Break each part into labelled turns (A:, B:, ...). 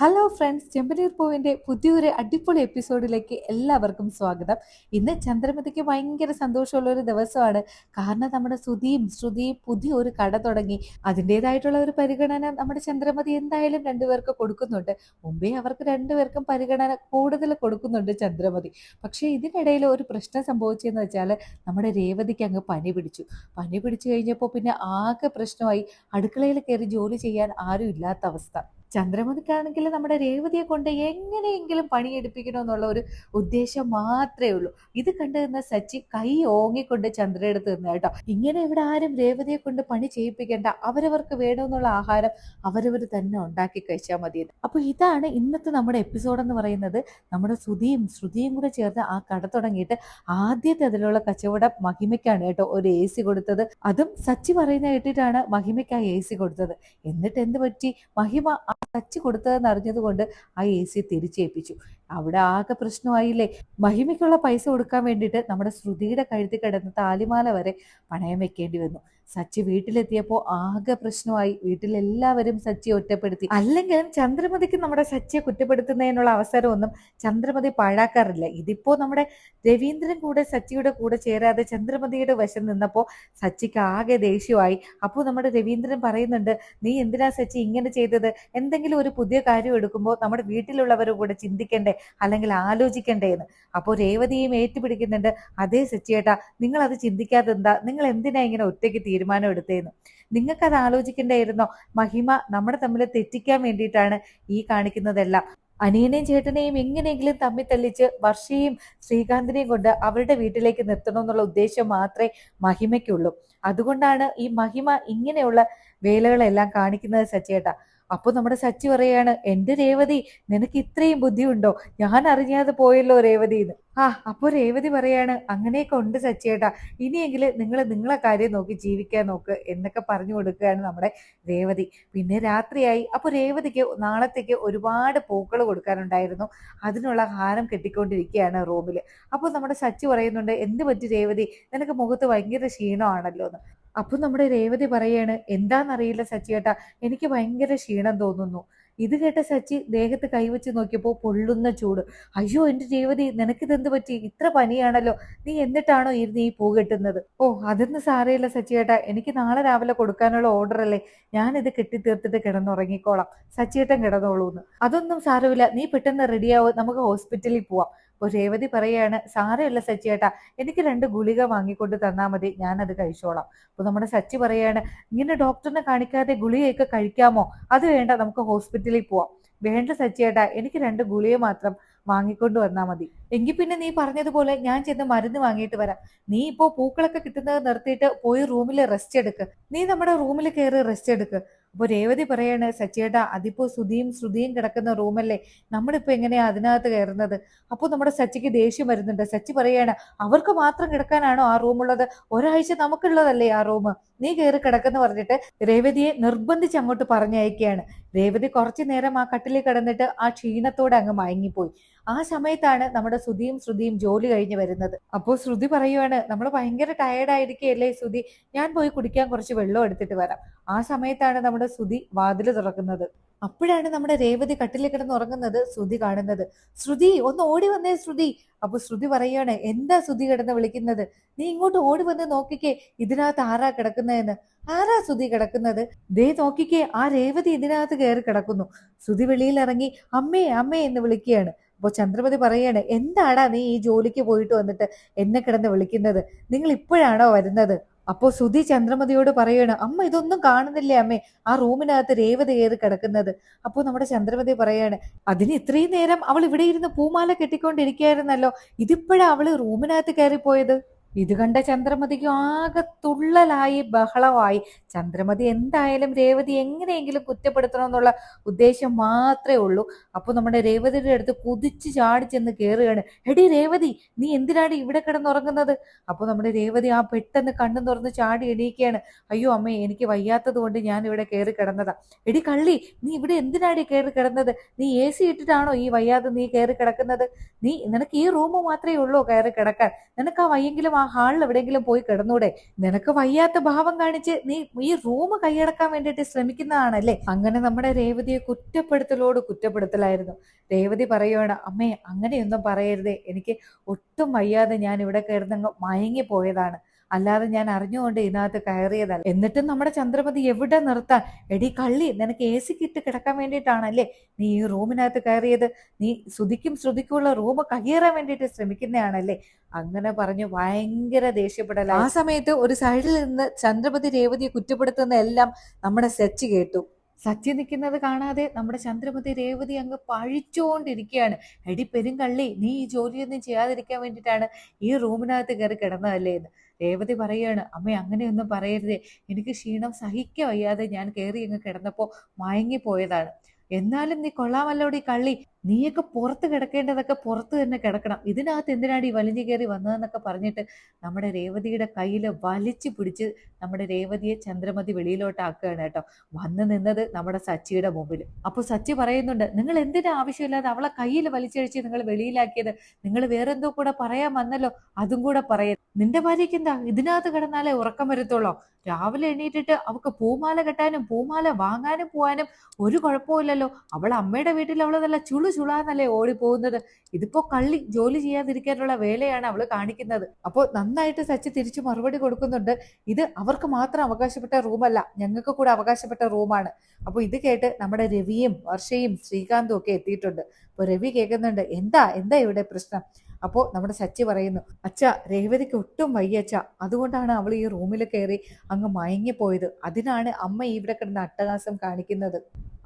A: Hello friends ചെമ്പനീർ പൂവിന്റെ പുതിയൊരു അടിപൊളി എപ്പിസോഡിലേക്ക് എല്ലാവർക്കും സ്വാഗതം. ഇന്ന് ചന്ദ്രമതിക്ക് ഭയങ്കര സന്തോഷമുള്ള ഒരു ദിവസമാണ്. കാരണം നമ്മുടെ ശ്രുതിയും ശ്രുതിയും പുതിയ ഒരു കട തുടങ്ങി. അതിന്റെതായിട്ടുള്ള ഒരു പരിഗണന നമ്മുടെ ചന്ദ്രമതി എന്തായാലും രണ്ടുപേർക്ക് കൊടുക്കുന്നുണ്ട്. മുമ്പേ അവർക്ക് രണ്ടുപേർക്കും പരിഗണന കൂടുതൽ കൊടുക്കുന്നുണ്ട് ചന്ദ്രമതി. പക്ഷേ ഇതിനിടയിൽ ഒരു പ്രശ്നം സംഭവിച്ചതെന്ന് വെച്ചാൽ നമ്മുടെ രേവതിക്ക് അങ്ങ് പനി പിടിച്ചു. പനി പിടിച്ചു കഴിഞ്ഞപ്പോൾ പിന്നെ ആകെ പ്രശ്നമായി. അടുക്കളയിൽ കയറി ജോലി ചെയ്യാൻ ആരും ഇല്ലാത്ത അവസ്ഥ. ചന്ദ്രമതിക്കാണെങ്കിൽ നമ്മുടെ രേവതിയെ കൊണ്ട് എങ്ങനെയെങ്കിലും പണിയെടുപ്പിക്കണമെന്നുള്ള ഒരു ഉദ്ദേശം മാത്രമേ ഉള്ളൂ. ഇത് കണ്ടു സച്ചി കൈ ഓങ്ങിക്കൊണ്ട് ചന്ദ്രയെടുത്ത് നിന്ന്. കേട്ടോ ഇങ്ങനെ ഇവിടെ ആരും രേവതിയെ കൊണ്ട് പണി ചെയ്യിപ്പിക്കേണ്ട. അവരവർക്ക് വേണമെന്നുള്ള ആഹാരം അവരവർ തന്നെ ഉണ്ടാക്കി കഴിച്ചാൽ മതി അപ്പൊ ഇതാണ് ഇന്നത്തെ നമ്മുടെ എപ്പിസോഡ് എന്ന് പറയുന്നത്. നമ്മുടെ ശ്രുതിയും ശ്രുതിയും കൂടെ ചേർന്ന് ആ കട തുടങ്ങിയിട്ട് ആദ്യത്തെ അതിലുള്ള കച്ചവട മഹിമയ്ക്കാണ് കേട്ടോ ഒരു എ സി കൊടുത്തത്. അതും സച്ചി പറയുന്ന കേട്ടിട്ടാണ് മഹിമയ്ക്ക് ആ എ സി കൊടുത്തത്. എന്നിട്ട് എന്ത് പറ്റി? മഹിമ ആ സച്ചി കൊടുത്തതെന്ന് അറിഞ്ഞതുകൊണ്ട് ആ എ സി തിരിച്ചേൽപ്പിച്ചു. അവിടെ ആകെ പ്രശ്നമായില്ലേ? മഹിമയ്ക്കുള്ള പൈസ കൊടുക്കാൻ വേണ്ടിയിട്ട് നമ്മുടെ ശ്രുതിയുടെ കഴുത്തിൽ കിടന്ന താലിമാല വരെ പണയം വെക്കേണ്ടി വന്നു. സച്ചി വീട്ടിലെത്തിയപ്പോൾ ആകെ പ്രശ്നമായി. വീട്ടിലെല്ലാവരും സച്ചിയെ ഒറ്റപ്പെടുത്തി. അല്ലെങ്കിലും ചന്ദ്രമതിക്ക് നമ്മുടെ സച്ചിയെ കുറ്റപ്പെടുത്തുന്നതിനുള്ള അവസരമൊന്നും ചന്ദ്രമതി പാഴാക്കാറില്ല. ഇതിപ്പോ നമ്മുടെ രവീന്ദ്രൻ കൂടെ സച്ചിയുടെ കൂടെ ചേരാതെ ചന്ദ്രമതിയുടെ വശം നിന്നപ്പോൾ സച്ചിക്ക് ആകെ ദേഷ്യമായി. അപ്പോൾ നമ്മുടെ രവീന്ദ്രൻ പറയുന്നുണ്ട് നീ എന്തിനാ സച്ചി ഇങ്ങനെ ചെയ്തത്? എന്തെങ്കിലും ഒരു പുതിയ കാര്യം എടുക്കുമ്പോൾ നമ്മുടെ വീട്ടിലുള്ളവരുടെ കൂടെ ചിന്തിക്കണ്ടേ? അല്ലെങ്കിൽ ആലോചിക്കണ്ടേ? എന്ന്. അപ്പോൾ രേവതിയും ഏറ്റുപിടിക്കുന്നുണ്ട് അതേ സച്ചിയേട്ടാ നിങ്ങൾ അത് ചിന്തിക്കാതെന്താ? നിങ്ങൾ എന്തിനാ ഇങ്ങനെ ഒറ്റയ്ക്ക് തീരുമാനം എടുത്തേന്ന് നിങ്ങൾക്കത് ആലോചിക്കണ്ടായിരുന്നോ മഹിമ നമ്മുടെ തമ്മിൽ തെറ്റിക്കാൻ വേണ്ടിയിട്ടാണ് ഈ കാണിക്കുന്നതെല്ലാം. അനിയനെയും ചേട്ടനെയും എങ്ങനെയെങ്കിലും തമ്മിൽ തല്ലിച്ച് വർഷയും ശ്രീകാന്തിനെയും കൊണ്ട് അവരുടെ വീട്ടിലേക്ക് നിർത്തണമെന്നുള്ള ഉദ്ദേശം മാത്രമേ മഹിമയ്ക്കുള്ളൂ. അതുകൊണ്ടാണ് ഈ മഹിമ ഇങ്ങനെയുള്ള വേലകളെല്ലാം കാണിക്കുന്നത് സച്ചേട്ട. അപ്പോൾ നമ്മുടെ സച്ചി പറയാണ് എന്റെ രേവതി നിനക്ക് ഇത്രയും ബുദ്ധിയുണ്ടോ? ഞാൻ അറിഞ്ഞാതെ പോയല്ലോ രേവതി എന്ന് ആ അപ്പോൾ രേവതി പറയാണ് അങ്ങനെയൊക്കെ ഉണ്ട് സച്ചിയേട്ടാ ഇനിയെങ്കിലും നിങ്ങൾ നിങ്ങളെ കാര്യം നോക്കി ജീവിക്കാൻ നോക്ക് എന്നൊക്കെ പറഞ്ഞു കൊടുക്കുകയാണ് നമ്മുടെ രേവതി. പിന്നെ രാത്രിയായി. അപ്പോൾ രേവതിക്ക് നാളത്തേക്ക് ഒരുപാട് പൂക്കൾ കൊടുക്കാനുണ്ടായിരുന്നു. അതിനുള്ള ഹാരം കെട്ടിക്കൊണ്ടിരിക്കുകയാണ് റൂമിൽ അപ്പോൾ നമ്മുടെ സച്ചി പറയുന്നുണ്ട് എന്ത് പറ്റി രേവതി? നിനക്ക് മുഖത്ത് ഭയങ്കര ക്ഷീണമാണല്ലോ എന്ന്. അപ്പൊ നമ്മുടെ രേവതി പറയാണ് എന്താണെന്നറിയില്ല സച്ചിയേട്ടാ എനിക്ക് ഭയങ്കര ക്ഷീണം തോന്നുന്നു. ഇത് കേട്ട സച്ചി ദേഹത്ത് കൈവച്ച് നോക്കിയപ്പോൾ പൊള്ളുന്ന ചൂട്. അയ്യോ എന്റെ രേവതി നിനക്കിതെന്ത് പറ്റി? ഇത്ര പനിയാണല്ലോ. നീ എന്നിട്ടാണോ ഇരുന്ന് ഈ പൂ കെട്ടുന്നത്? ഓ അതൊന്നും സാരയില്ല സച്ചിയേട്ടാ എനിക്ക് നാളെ രാവിലെ കൊടുക്കാനുള്ള ഓർഡർ അല്ലേ? ഞാനിത് കെട്ടിത്തീർത്തിട്ട് കിടന്നുറങ്ങിക്കോളാം. സച്ചിയേട്ടൻ കിടന്നോളൂന്ന്. അതൊന്നും സാരമില്ല. നീ പെട്ടെന്ന് റെഡിയാവും നമുക്ക് ഹോസ്പിറ്റലിൽ പോവാം. അപ്പോൾ രേവതി പറയാണ് സാരമില്ല സച്ചിയേട്ടാ എനിക്ക് രണ്ട് ഗുളിക വാങ്ങിക്കൊണ്ട് തന്നാൽ മതി ഞാനത് കഴിച്ചോളാം. അപ്പോൾ നമ്മുടെ സച്ചി പറയാണ് ഇങ്ങനെ ഡോക്ടറിനെ കാണിക്കാതെ ഗുളികയൊക്കെ കഴിക്കാമോ? അത് വേണ്ട നമുക്ക് ഹോസ്പിറ്റലിൽ പോവാം. വേണ്ട സച്ചിയേട്ടാ എനിക്ക് രണ്ട് ഗുളിക മാത്രം വാങ്ങിക്കൊണ്ട് വന്നാൽ മതി. എങ്കിൽ പിന്നെ നീ പറഞ്ഞതുപോലെ ഞാൻ ചെന്ന് മരുന്ന് വാങ്ങിയിട്ട് വരാം. നീ ഇപ്പോൾ പൂക്കളൊക്കെ കിട്ടുന്നത് നിർത്തിയിട്ട് പോയി റൂമിൽ റെസ്റ്റ് എടുക്ക്. നീ നമ്മുടെ റൂമിൽ കയറി റെസ്റ്റ് എടുക്ക്. അപ്പോൾ രേവതി പറയാണ് സച്ചേട്ടാ അതിപ്പോ ശ്രുതിയും ശ്രുതിയും കിടക്കുന്ന റൂമല്ലേ? നമ്മളിപ്പോ എങ്ങനെയാ അതിനകത്ത് കയറുന്നത്? അപ്പോൾ നമ്മുടെ സച്ചിക്ക് ദേഷ്യം വരുന്നുണ്ട്. സച്ചി പറയാണ് അവർക്ക് മാത്രം കിടക്കാനാണോ ആ റൂമുള്ളത്? ഒരാഴ്ച നമുക്കുള്ളതല്ലേ ആ റൂം? നീ കയറി കിടക്കെന്ന് പറഞ്ഞിട്ട് രേവതിയെ നിർബന്ധിച്ച് അങ്ങോട്ട് പറഞ്ഞയക്കുകയാണ്. രേവതി കുറച്ചു നേരം ആ കട്ടിലിൽ കിടന്നിട്ട് ആ ക്ഷീണത്തോടെ അങ്ങ് മയങ്ങിപ്പോയി. ആ സമയത്താണ് നമ്മുടെ ശ്രുതിയും ശ്രുതിയും ജോലി കഴിഞ്ഞ് വരുന്നത്. അപ്പോൾ ശ്രുതി പറയുവാണ് നമ്മൾ ഭയങ്കര ടയർഡായിരിക്കുകയല്ലേ ശ്രുതി? ഞാൻ പോയി കുടിക്കാൻ കുറച്ച് വെള്ളം എടുത്തിട്ട് വരാം. ആ സമയത്താണ് നമ്മുടെ ശ്രുതി വാതിൽ തുറക്കുന്നത്. അപ്പോഴാണ് നമ്മുടെ രേവതി കട്ടിലിൽ കിടന്ന് ഉറങ്ങുന്നത് ശ്രുതി കാണുന്നത്. ശ്രുതി ഒന്ന് ഓടി വന്നേ ശ്രുതി. അപ്പൊ ശ്രുതി പറയാണ് എന്താ ശ്രുതി കിടന്ന് വിളിക്കുന്നത്? നീ ഇങ്ങോട്ട് ഓടി വന്ന് നോക്കിക്കേ ഇതിനകത്ത് ആരാ കിടക്കുന്നതെന്ന്. ആരാ ശ്രുതി കിടക്കുന്നത്? ദേ നോക്കിക്കേ ആ രേവതി ഇതിനകത്ത് കയറി കിടക്കുന്നു. ശ്രുതി വെളിയിൽ ഇറങ്ങി അമ്മേ അമ്മേ എന്ന് വിളിക്കുകയാണ്. അപ്പോൾ ചന്ദ്രപതി പറയാണ് എന്താടാ നീ ഈ ജോലിക്ക് പോയിട്ട് വന്നിട്ട് എന്നെ കിടന്ന് വിളിക്കുന്നത്? നിങ്ങൾ ഇപ്പോഴാണോ വരുന്നത്? അപ്പോൾ സുധി ചന്ദ്രമതിയോട് പറയാണ് അമ്മ ഇതൊന്നും കാണുന്നില്ലേ അമ്മേ? ആ റൂമിനകത്ത് രേവതി കയറി കിടക്കുന്നത്? അപ്പോൾ നമ്മുടെ ചന്ദ്രമതി പറയാണ് അതിന് ഇത്രയും നേരം അവൾ ഇവിടെ ഇരുന്ന് പൂമാല കെട്ടിക്കൊണ്ടിരിക്കുകയായിരുന്നല്ലോ. ഇതിപ്പോഴാ അവൾ റൂമിനകത്ത് കയറിപ്പോയത്? ഇത് കണ്ട ചന്ദ്രമതിക്ക് ആകെ തുള്ളലായി ബഹളമായി. ചന്ദ്രമതി എന്തായാലും രേവതി എങ്ങനെയെങ്കിലും കുറ്റപ്പെടുത്തണം എന്നുള്ള ഉദ്ദേശം മാത്രമേ ഉള്ളൂ. അപ്പോൾ നമ്മുടെ രേവതിയുടെ അടുത്ത് കുതിച്ച് ചാടി ചെന്ന് കയറുകയാണ് എടി രേവതി നീ എന്തിനാണ് ഇവിടെ കിടന്നുറങ്ങുന്നത്? അപ്പോൾ നമ്മുടെ രേവതി ആ പെട്ടെന്ന് കണ്ണു തുറന്ന് ചാടി എണീക്കുകയാണ്. അയ്യോ അമ്മേ എനിക്ക് വയ്യാത്തത് കൊണ്ട് ഞാൻ ഇവിടെ കയറി കിടന്നതാ. എടി കള്ളി നീ ഇവിടെ എന്തിനാടി കയറി കിടന്നത്? നീ എ സി ഇട്ടിട്ടാണോ ഈ വയ്യാതെ നീ കയറി കിടക്കുന്നത്? നീ നിനക്ക് ഈ റൂം മാത്രമേ ഉള്ളൂ കയറി കിടക്കാൻ. നിനക്ക് ആ വയ്യെങ്കിലും ആ ഹാളിൽ എവിടെയെങ്കിലും പോയി കിടന്നൂടെ? നിനക്ക് വയ്യാത്ത ഭാവം കാണിച്ച് നീ ഈ റൂം കൈയടക്കാൻ വേണ്ടിയിട്ട് ശ്രമിക്കുന്നതാണല്ലേ? അങ്ങനെ നമ്മുടെ രേവതിയെ കുറ്റപ്പെടുത്തലോട് കുറ്റപ്പെടുത്തലായിരുന്നു. രേവതി പറയുവാണ് അമ്മേ അങ്ങനെയൊന്നും പറയരുതേ. എനിക്ക് ഒട്ടും വയ്യാതെ ഞാൻ ഇവിടെ കിടന്നങ്ങ് മയങ്ങി പോയതാണ് അല്ലാതെ ഞാൻ അറിഞ്ഞുകൊണ്ട് ഇതിനകത്ത് കയറിയതല്ല. എന്നിട്ടും നമ്മുടെ ചന്ദ്രമതി എവിടെ നിർത്താൻ? എടി കള്ളി നിനക്ക് എ സി കിട്ട് കിടക്കാൻ വേണ്ടിയിട്ടാണല്ലേ നീ ഈ റൂമിനകത്ത് കയറിയത്? നീ ശ്രുതിക്കും ശ്രുതിക്കുമുള്ള റൂം കയ്യേറാൻ വേണ്ടിയിട്ട് ശ്രമിക്കുന്നതാണല്ലേ അങ്ങനെ പറഞ്ഞു ഭയങ്കര ദേഷ്യപ്പെടല ആ സമയത്ത് ഒരു സൈഡിൽ നിന്ന് ചന്ദ്രപതി രേവതിയെ കുറ്റപ്പെടുത്തുന്ന എല്ലാം നമ്മുടെ സെച്ച് കേട്ടു. സച്ചി നിൽക്കുന്നത് കാണാതെ നമ്മുടെ ചന്ദ്രമതി രേവതി അങ്ങ് പഴിച്ചുകൊണ്ടിരിക്കുകയാണ് എടി പെരുങ്കള്ളി നീ ഈ ജോലിയൊന്നും ചെയ്യാതിരിക്കാൻ വേണ്ടിയിട്ടാണ് ഈ റൂമിനകത്ത് കയറി കിടന്നതല്ലേ എന്ന്. രേവതി പറയുകയാണ് അമ്മ അങ്ങനെയൊന്നും പറയരുതേ. എനിക്ക് ക്ഷീണം സഹിക്കാൻ വയ്യാതെ ഞാൻ കയറി അങ്ങ് കിടന്നപ്പോൾ മയങ്ങിപ്പോയതാണ്. എന്നാലും നീ കൊള്ളാമല്ലോടി കള്ളി. നീയൊക്കെ പുറത്ത് കിടക്കേണ്ടതൊക്കെ പുറത്ത് തന്നെ കിടക്കണം. ഇതിനകത്ത് എന്തിനാണ് ഈ വലിഞ്ഞു കയറി വന്നതെന്നൊക്കെ പറഞ്ഞിട്ട് നമ്മുടെ രേവതിയുടെ കയ്യിൽ വലിച്ചു പിടിച്ച് നമ്മുടെ രേവതിയെ ചന്ദ്രമതി വെളിയിലോട്ട് ആക്കുകയാണ് കേട്ടോ. വന്ന് നിന്നത് നമ്മുടെ സച്ചിയുടെ മുമ്പിൽ അപ്പോൾ സച്ചി പറയുന്നുണ്ട് നിങ്ങൾ എന്തിനാ ആവശ്യമില്ലാതെ അവളെ കയ്യിൽ വലിച്ചഴിച്ച് നിങ്ങൾ വെളിയിലാക്കിയത്? നിങ്ങൾ വേറെന്തോ കൂടെ പറയാൻ വന്നല്ലോ അതും കൂടെ പറയാം നിന്റെ ഭാര്യയ്ക്ക് എന്താ? ഇതിനകത്ത് കിടന്നാലേ ഉറക്കം വരത്തുള്ളോ? രാവിലെ എണീറ്റിട്ട് അവൾക്ക് പൂമാല കെട്ടാനും പൂമാല വാങ്ങാനും പോവാനും ഒരു കുഴപ്പമില്ലല്ലോ അവൾ അമ്മയുടെ വീട്ടിൽ അവളതല്ല ചുളു ചുളാന്നല്ലേ ഓടിപ്പോകുന്നത്? ഇതിപ്പോ കള്ളി ജോലി ചെയ്യാതിരിക്കാനുള്ള വേലയാണ് അവൾ കാണിക്കുന്നത്. അപ്പോൾ നന്നായിട്ട് സച്ചി തിരിച്ചു മറുപടി കൊടുക്കുന്നുണ്ട്. ഇത് അവർക്ക് മാത്രം അവകാശപ്പെട്ട റൂമല്ല ഞങ്ങൾക്ക് കൂടെ അവകാശപ്പെട്ട റൂമാണ്. അപ്പോൾ ഇത് കേട്ട് നമ്മുടെ രവിയും വർഷയും ശ്രീകാന്തും ഒക്കെ എത്തിയിട്ടുണ്ട്. അപ്പോൾ രവി കേൾക്കുന്നുണ്ട് എന്താ? എന്താ ഇവിടെ പ്രശ്നം? അപ്പോൾ നമ്മുടെ സച്ചി പറയുന്നു അച്ഛ രേവതിക്ക് ഒട്ടും വയ്യ അച്ഛ. അതുകൊണ്ടാണ് അവൾ ഈ റൂമിൽ കയറി അങ്ങ് മയങ്ങിപ്പോയത് അതിനാണ് അമ്മ ഇവിടെ കിടന്ന് അട്ടഹാസം കാണിക്കുന്നത്.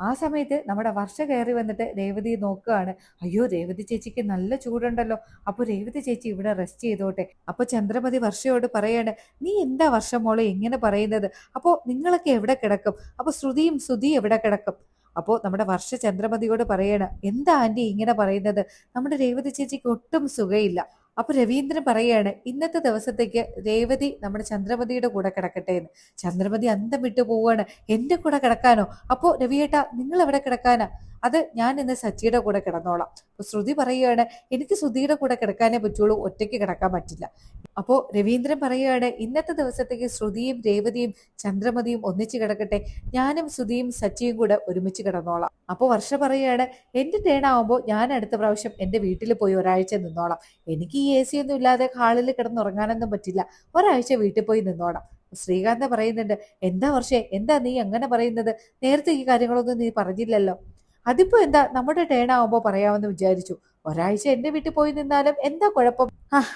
A: ആ സമയത്ത് നമ്മുടെ വർഷ കയറി വന്നിട്ട് രേവതി നോക്കുകയാണ്. അയ്യോ രേവതി ചേച്ചിക്ക് നല്ല ചൂടുണ്ടല്ലോ. അപ്പോൾ രേവതി ചേച്ചി ഇവിടെ റെസ്റ്റ് ചെയ്തോട്ടെ. അപ്പോൾ ചന്ദ്രമതി വർഷയോട് പറയാണ് നീ എന്താ വർഷം മോളെ ഇങ്ങനെ പറയുന്നത്? അപ്പോൾ നിങ്ങളൊക്കെ എവിടെ കിടക്കും? അപ്പോൾ ശ്രുതിയും ശ്രുതി എവിടെ കിടക്കും? അപ്പോൾ നമ്മുടെ വർഷ ചന്ദ്രമതിയോട് പറയണം എന്താ ആന്റി ഇങ്ങനെ പറയുന്നത്? നമ്മുടെ രേവതി ചേച്ചിക്ക് ഒട്ടും സുഖയില്ല. അപ്പൊ രവീന്ദ്രൻ പറയാണ് ഇന്നത്തെ ദിവസത്തേക്ക് രേവതി നമ്മുടെ ചന്ദ്രമതിയുടെ കൂടെ കിടക്കട്ടെ എന്ന്. ചന്ദ്രമതി അന്തം വിട്ടു പോവാണ് എന്റെ കൂടെ കിടക്കാനോ? അപ്പോ രവിയേട്ട നിങ്ങൾ എവിടെ കിടക്കാനാ? അത് ഞാൻ ഇന്ന് സച്ചിയുടെ കൂടെ കിടന്നോളാം. അപ്പൊ ശ്രുതി പറയുകയാണ് എനിക്ക് ശ്രുതിയുടെ കൂടെ കിടക്കാനേ പറ്റുള്ളൂ ഒറ്റയ്ക്ക് കിടക്കാൻ പറ്റില്ല. അപ്പോൾ രവീന്ദ്രൻ പറയുകയാണ് ഇന്നത്തെ ദിവസത്തേക്ക് ശ്രുതിയും രേവതിയും ചന്ദ്രമതിയും ഒന്നിച്ച് കിടക്കട്ടെ. ഞാനും ശ്രുതിയും സച്ചിയും കൂടെ ഒരുമിച്ച് കിടന്നോളാം. അപ്പോൾ വർഷ പറയുകയാണ് എന്റെ ടേൺ ആവുമ്പോൾ ഞാൻ അടുത്ത പ്രാവശ്യം എന്റെ വീട്ടിൽ പോയി ഒരാഴ്ച നിന്നോളാം. എനിക്ക് ഈ എ സി ഒന്നും ഇല്ലാതെ ഹാളിൽ കിടന്നുറങ്ങാനൊന്നും പറ്റില്ല. ഒരാഴ്ച വീട്ടിൽ പോയി നിന്നോളാം. ശ്രീകാന്ത പറയുന്നുണ്ട് എന്താ വർഷേ എന്താ നീ അങ്ങനെ പറയുന്നത്? നേരത്തെ ഈ കാര്യങ്ങളൊന്നും നീ പറഞ്ഞില്ലല്ലോ. അതിപ്പോ എന്താ നമ്മുടെ ടേൺ ആവുമ്പോൾ പറയാമെന്ന് വിചാരിച്ചു. ഒരാഴ്ച എന്റെ വീട്ടിൽ പോയി നിന്നാലും എന്താ കുഴപ്പം?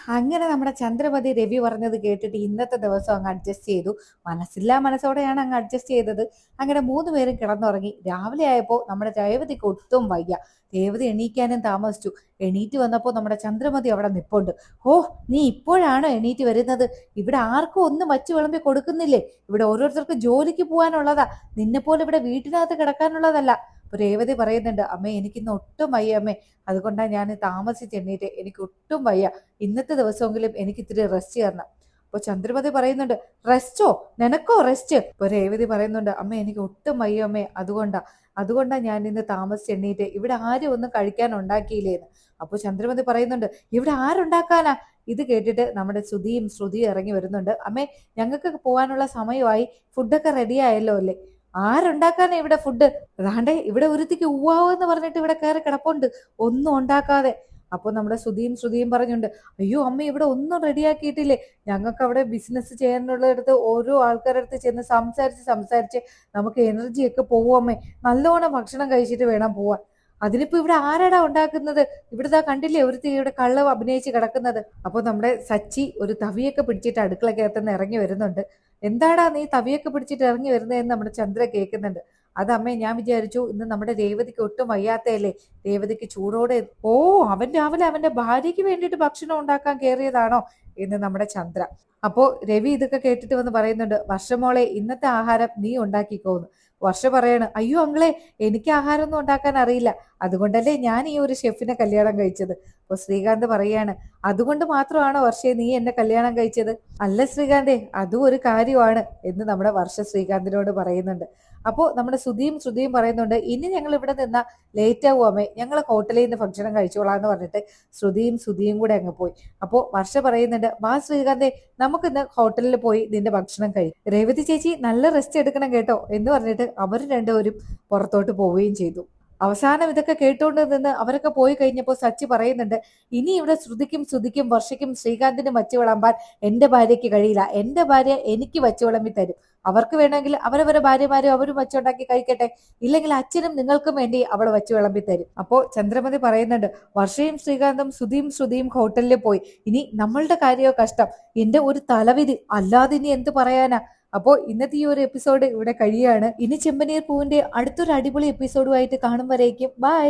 A: അങ്ങനെ നമ്മുടെ ചന്ദ്രമതി രവി പറഞ്ഞത് കേട്ടിട്ട് ഇന്നത്തെ ദിവസം അങ്ങ് അഡ്ജസ്റ്റ് ചെയ്തു. മനസ്സില്ലാ മനസ്സോടെയാണ് അങ്ങ് അഡ്ജസ്റ്റ് ചെയ്തത്. അങ്ങനെ മൂന്ന് പേരും കിടന്നുറങ്ങി. രാവിലെ ആയപ്പോൾ നമ്മുടെ രേവതിക്ക് ഒട്ടും വയ്യ. രേവതി എണീക്കാനും താമസിച്ചു. എണീറ്റ് വന്നപ്പോൾ നമ്മുടെ ചന്ദ്രമതി അവിടെ നിപ്പുണ്ട്. ഓ നീ ഇപ്പോഴാണോ എണീറ്റ് വരുന്നത്? ഇവിടെ ആർക്കും ഒന്നും വച്ച് വിളമ്പി കൊടുക്കുന്നില്ലേ? ഇവിടെ ഓരോരുത്തർക്കും ജോലിക്ക് പോകാനുള്ളതാ. നിന്നെപ്പോലെ ഇവിടെ വീട്ടിനകത്ത് കിടക്കാനുള്ളതല്ല. അപ്പൊ രേവതി പറയുന്നുണ്ട് അമ്മേ എനിക്കിന്ന് ഒട്ടും വയ്യ അമ്മേ. അതുകൊണ്ടാണ് ഞാൻ താമസിച്ച് എണ്ണീറ്റ് എനിക്ക് ഒട്ടും വയ്യ. ഇന്നത്തെ ദിവസമെങ്കിലും എനിക്ക് ഇത്തിരി റെസ്റ്റ് തരണം. അപ്പൊ ചന്ദ്രപതി പറയുന്നുണ്ട് റെസ്റ്റോ നിനക്കോ റെസ്റ്റ് ഇപ്പൊ രേവതി പറയുന്നുണ്ട് അമ്മ എനിക്ക് ഒട്ടും വയ്യ അമ്മേ. അതുകൊണ്ടാ. അതുകൊണ്ടാ ഞാൻ ഇന്ന് താമസിച്ച് എണ്ണീറ്റ് ഇവിടെ ആരും ഒന്നും കഴിക്കാൻ ഉണ്ടാക്കിയില്ലേന്ന്. അപ്പൊ ചന്ദ്രമതി പറയുന്നുണ്ട് ഇവിടെ ആരുണ്ടാക്കാനാ? ഇത് കേട്ടിട്ട് നമ്മുടെ ശ്രുതിയും ശ്രുതിയും ഇറങ്ങി വരുന്നുണ്ട് അമ്മേ ഞങ്ങൾക്ക് പോകാനുള്ള സമയമായി. ഫുഡൊക്കെ റെഡി ആയല്ലോ അല്ലേ? ആരുണ്ടാക്കാനാ ഇവിടെ ഫുഡ് അതാണ്ടേ ഇവിടെ ഒരുത്തിക്ക് ഉവാവോ എന്ന് പറഞ്ഞിട്ട് ഇവിടെ കയറി കിടപ്പുണ്ട്. ഒന്നും ഉണ്ടാക്കാതെ. അപ്പോൾ നമ്മുടെ ശ്രുതിയും ശ്രുതിയും പറഞ്ഞുണ്ട് അയ്യോ അമ്മ ഇവിടെ ഒന്നും റെഡിയാക്കിയിട്ടില്ലേ ഞങ്ങൾക്ക് അവിടെ ബിസിനസ് ചെയ്യാനുള്ളിടത്ത് ഓരോ ആൾക്കാരുടെ അടുത്ത് ചെന്ന് സംസാരിച്ച് സംസാരിച്ച് നമുക്ക് എനർജിയൊക്കെ പോകും അമ്മേ. നല്ലോണം ഭക്ഷണം കഴിച്ചിട്ട് വേണം പോവാൻ. അതിനിപ്പോ ഇവിടെ ആരാടാ ഉണ്ടാക്കുന്നത്? ഇവിടുത്തെ കണ്ടില്ലേ ഒരുത്തി ഇവിടെ കള്ളവ് അഭിനയിച്ച് കിടക്കുന്നത്? അപ്പോൾ നമ്മുടെ സച്ചി ഒരു തവിയൊക്കെ പിടിച്ചിട്ട് അടുക്കളക്കകത്തുനിന്ന് ഇറങ്ങി വരുന്നുണ്ട്. എന്താടാ നീ തവിയൊക്കെ പിടിച്ചിട്ട് ഇറങ്ങി വരുന്നതെന്ന് നമ്മുടെ ചന്ദ്ര കേൾക്കുന്നുണ്ട്. അത് അമ്മേ ഞാൻ വിചാരിച്ചു ഇന്ന് നമ്മുടെ രേവതിക്ക് ഒട്ടും വയ്യാത്തല്ലേ രേവതിക്ക് ചൂടോടെ ഓ അവൻ രാവിലെ അവന്റെ ഭാര്യയ്ക്ക് വേണ്ടിയിട്ട് ഭക്ഷണം ഉണ്ടാക്കാൻ കയറിയതാണോ? എന്ന് നമ്മുടെ ചന്ദ്ര. അപ്പോൾ രവി ഇതൊക്കെ കേട്ടിട്ട് വന്ന് പറയുന്നുണ്ട് വർഷമോളെ ഇന്നത്തെ ആഹാരം നീ ഉണ്ടാക്കിക്കോന്ന്. വർഷ പറയാണ് അയ്യോ അങ്ങളെ എനിക്ക് ആഹാരമൊന്നും ഉണ്ടാക്കാൻ അറിയില്ല. അതുകൊണ്ടല്ലേ ഞാൻ ഈ ഒരു ഷെഫിനെ കല്യാണം കഴിച്ചത്. അപ്പൊ ശ്രീകാന്ത് പറയാണ് അതുകൊണ്ട് മാത്രമാണോ വർഷയെ നീ എന്നെ കല്യാണം കഴിച്ചത്? അല്ല ശ്രീകാന്തേ അതും ഒരു കാര്യമാണ് എന്ന് നമ്മുടെ വർഷ ശ്രീകാന്തിനോട് പറയുന്നുണ്ട്. അപ്പോൾ നമ്മുടെ സുധിയും ശ്രുതിയും പറയുന്നുണ്ട് ഇനി ഞങ്ങൾ ഇവിടെ നിന്ന ലേറ്റ് ആവുമേ ഞങ്ങൾ ഹോട്ടലിൽ നിന്ന് ഭക്ഷണം കഴിച്ചോളാം എന്ന് പറഞ്ഞിട്ട് ശ്രുതിയും സുധിയും കൂടെ അങ്ങ് പോയി. അപ്പോൾ വർഷ പറയുന്നുണ്ട് വാ ശ്രീകാന്തേ നമുക്കിന്ന് ഹോട്ടലിൽ പോയി നിന്റെ ഭക്ഷണം കഴിക്കും രേവതി ചേച്ചി നല്ല റെസ്റ്റ് എടുക്കണം കേട്ടോ എന്ന് പറഞ്ഞിട്ട് അവർ രണ്ടുപേരും പുറത്തോട്ട് പോവുകയും ചെയ്തു. അവസാനം ഇതൊക്കെ കേട്ടുകൊണ്ട് നിന്ന് അവരൊക്കെ പോയി കഴിഞ്ഞപ്പോൾ സച്ചി പറയുന്നുണ്ട് ഇനി ഇവിടെ ശ്രുതിക്കും ശ്രുതിക്കും വർഷയ്ക്കും ശ്രീകാന്തിനും വച്ചു വിളമ്പാൻ എന്റെ ഭാര്യയ്ക്ക് കഴിയില്ല. എന്റെ ഭാര്യ എനിക്ക് വച്ചു വിളമ്പി തരും. അവർക്ക് വേണമെങ്കിൽ അവരവരെ ഭാര്യമാരും അവരും വച്ചുണ്ടാക്കി കഴിക്കട്ടെ. ഇല്ലെങ്കിൽ അച്ഛനും നിങ്ങൾക്കും വേണ്ടി അവൾ വച്ചു വിളമ്പി തരും. അപ്പോൾ ചന്ദ്രമതി പറയുന്നുണ്ട് വർഷയും ശ്രീകാന്തും ശ്രുതിയും ശ്രുതിയും ഹോട്ടലിൽ പോയി. ഇനി നമ്മളുടെ കാര്യമോ കഷ്ടം. എന്റെ ഒരു തലവിധി അല്ലാതെ ഇനി എന്ത് പറയാനാ? അപ്പോൾ ഇന്നത്തെ ഈ ഒരു എപ്പിസോഡ് ഇവിടെ കഴിയാണ് ഇനി ചെമ്പനീർ പൂവിന്റെ അടുത്തൊരു അടിപൊളി എപ്പിസോഡുമായിട്ട് കാണും വരേക്കും. ബൈ